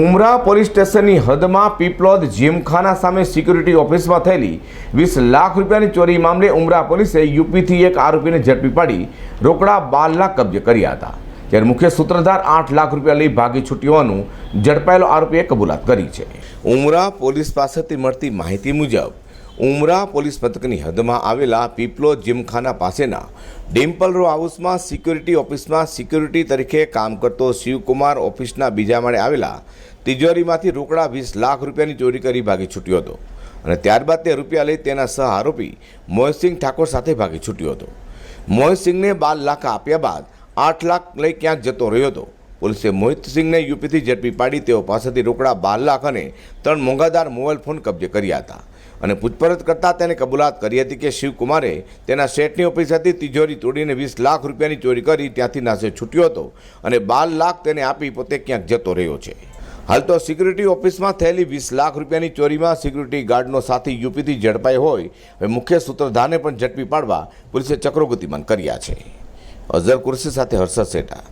ઉમરા police સ્ટેશનની હદમાં પીપલોદ જીમખાના સામે security ઓફિસમાં થયેલી વીસ લાખ રૂપિયાની ચોરી મામલે ઉમરા પોલીસે યુપીથી એક આરોપીને ઝડપી પાડી રોકડા બાર લાખ કબજે કર્યા હતા. જ્યારે મુખ્ય સૂત્રધાર આઠ લાખ રૂપિયા લઈ ભાગી છૂટી હોવાનું ઝડપાયેલો આરોપીએ કબૂલાત કરી છે. ઉમરા પોલીસ પાસેથી મળતી માહિતી મુજબ ઉમરા પોલીસ મથકની હદમાં આવેલા પીપલો જીમખાના પાસેના ડિમ્પલ રો હાઉસમાં સિક્યુરિટી ઓફિસમાં સિક્યુરિટી તરીકે કામ કરતો શિવકુમાર ઓફિસના બીજા માળે આવેલા તિજોરીમાંથી રોકડા વીસ લાખ રૂપિયાની ચોરી કરી ભાગી છૂટ્યો હતો અને ત્યારબાદ તે રૂપિયા લઈ તેના સહ આરોપી મોહિતસિંહ ઠાકોર સાથે ભાગી છૂટ્યો હતો. મોહિતસિંહને બાર લાખ આપ્યા બાદ આઠ લાખ લઈ ક્યાંક જતો રહ્યો હતો. પોલીસે મોહિતસિંહને યુપીથી ઝડપી પાડી તેઓ પાસેથી રોકડા બાર લાખ અને ત્રણ મોંઘાદાર મોબાઈલ ફોન કબજે કર્યા હતા. અને પૂછપરછ કરતાં તેને કબૂલાત કરી હતી કે શિવકુમારે તેના શેઠની ઓફિસેથી તિજોરી તોડીને વીસ લાખ રૂપિયાની ચોરી કરી, ત્યાંથી નાસે છૂટ્યો હતો અને બાર લાખ તેને આપી પોતે ક્યાંક જતો રહ્યો છે. હાલ તો સિક્યુરિટી ઓફિસમાં થયેલી વીસ લાખ રૂપિયાની ચોરીમાં સિક્યુરિટી ગાર્ડનો સાથી યુપીથી ઝડપાઈ હોય, હવે મુખ્ય સૂત્રધારને પણ ઝડપી પાડવા પોલીસે ચક્રો ગતિમાન કર્યા છે. અઝર કુર્સી સાથે હર્ષદ શેઠા